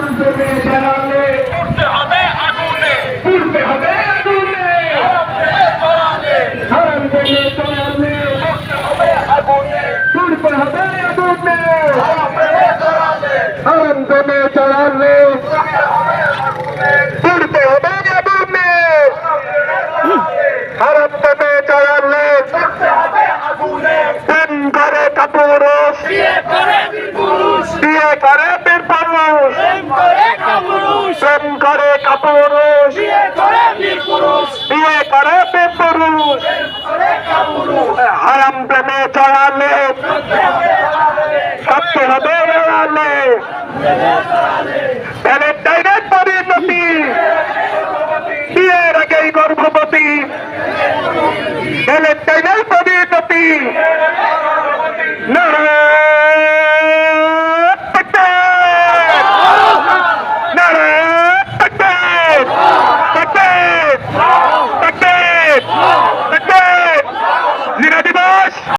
আন্দোলনে জানালে। করতে হবে আগুনে। পুড়তে হবে আগুনে। আন্দোলনে জানালে করতে হবে আগুনে। পুড়তে হবে আগুনে। আন্দোলনে জানালে পুড়তে হবে আগুনে। আন্দোলনে জানালে করতে বিয়ে করে বীর পুরুষ। প্রেম করে কাপুরুষ। বিয়ে করে বীর পুরুষ। হারাম প্রেমে চড়ালে কাঁপতে হবে বেড়ালে প্যানের ডাইরেক্ট পরিণতি। বিয়ের আগেই গর্ভবতী। প্যানের ডাইরেক্ট পরিণতি।